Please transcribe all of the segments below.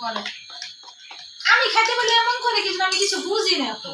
বলে আমি খেতে বলি এমন করে কিছু আমি কিছু বুঝি না তো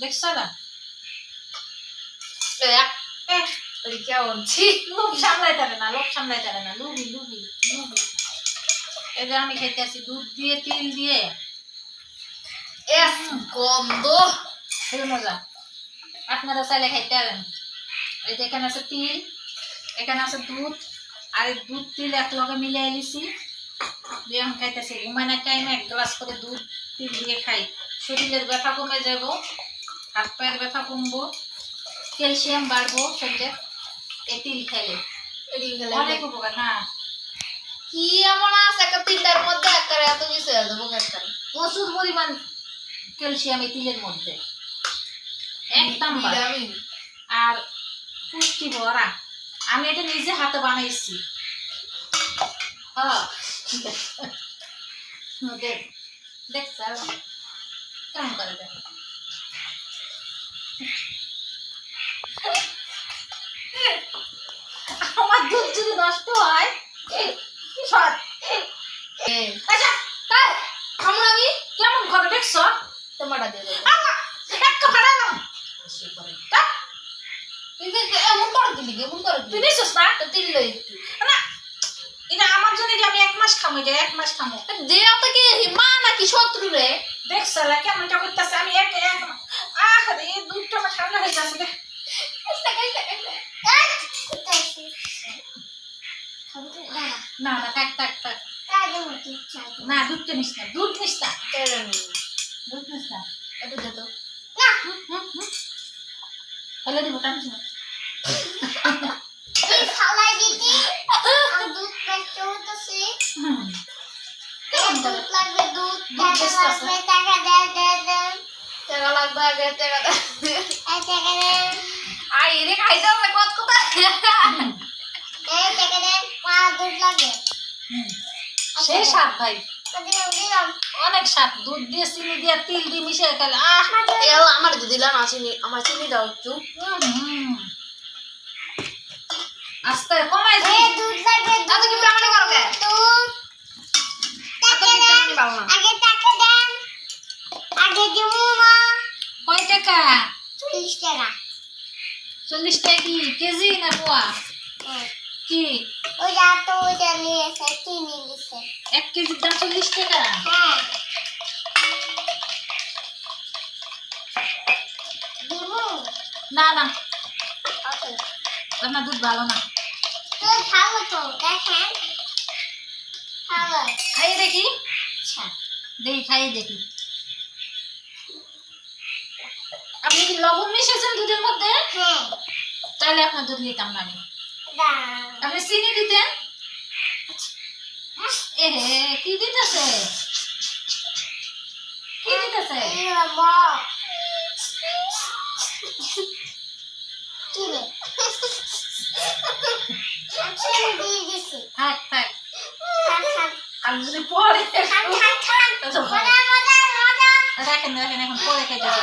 দেখছ না? কেমন ছি লোভ সামলাইতে পারে না লোভ সামলাইতে পারে না লুবি লুবি লুবি এই আমি খেতে আসি দুধ দিয়ে তিল দিয়ে। এস গন্ধ। খুবই মজা। আপনারা চাইলে খাইতে পারেন। এই যে এখানে আছে তিল এখানে আছে দুধ আর দুধ তিল এক লগে মিলিয়ে লিছি দিয়ে আমি খাইতেছি। ঘুমানোর টাইমে এক গ্লাস করে দুধ তিল দিয়ে খাই। শরীরের ব্যথা কমে যাব হাত পায়ের ব্যথা কমবো ক্যালসিয়াম বাড়বো শরীরে। এই তিল খেলে। অনেক উপকার হ্যাঁ। কি এমন আছে? একটা তিনটার মধ্যে একটা এত কিছু একটা প্রচুর পরিমাণ ক্যালসিয়াম এই তিলের মধ্যে। এক নাম্বার ভিটামিন। আর পুষ্টি ভরা আমি এটা নিজে হাতে বানাইছি। হ্যাঁ। দেখ দেখছ কেমন করে দেখ। আমার দুধ যদি নষ্ট হয় সৎ? আচ্ছা আমরা আমি কেমন করে দেখছ? টমাটা দিয়ে দেবো। একটা ফাটালাম তা, তুই এমন করে দিলি এমন করে তুই নিছিস না? তো তিল একটু। মাস খামো এটা এক মাস খামো। যে এত কি মা নাকি শত্রু রে? দেখছ লা কেমনটা করতেছে? আমি এক এক আহ রে দুধটা আমার ঠান্ডা হয়ে যাচ্ছে দেখ না না থাক থাক থাক। না দুধটা নিস না দুধ নিস না। দুধ নিস না। একটু দে তো। হুম, হুম। দিব টানছি না। টাকা লাগবে আগে টাকা আই রে খাইতে হবে কত কথা। হুম, হুম। সেই স্বাদ ভাই। অনেক স্বাদ। দুধ দিয়ে চিনি দিয়ে তিল দিয়ে মিশিয়ে খেলে। আহ আমার দিদি লান আসেনি আমার চিনি দাও একটু। আস্তে কমাই দিই এত কি প্রামাণিক করো কে এত কি প্রামাণিক ভালো না আগে টাকা দেন আগে দিব মা কয় টাকা? চল্লিশ টাকা। চল্লিশ টাকা কি? কেজি না পোয়া? কি? ওই যা তো ওইটা নিয়েছে চিনি নিয়েছে এক কেজির দাম চল্লিশ টাকা? হ্যাঁ। না না। আপনার দুধ ভালো না। তো ভালো তো দেখেন। ভালো খাইয়ে দেখি। আচ্ছা। দেখি খাইয়ে দেখি। আপনি কি লবণ মিশিয়েছেন দুধের মধ্যে? হ্যাঁ। তাহলে আপনার দুধ নিতাম না আমি। আপনি চিনি দিতেন? এ হে কি দিতেছে? কি দিতেছে? চিনি থাক থাক। খান যদি পরে আচ্ছা, রাখেন রাখেন এখন পরে খাইতেছে